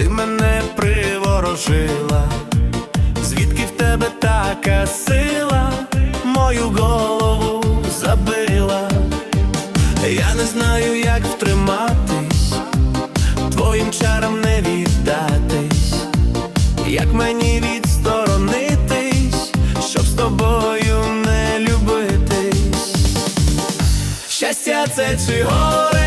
ти мене приворожила, звідки в тебе така сила? Мою голову забила, я не знаю, як втриматись, твоїм чарам не віддатись, як мені відсторонитись, щоб з тобою не любитись. Щастя, це чи горе?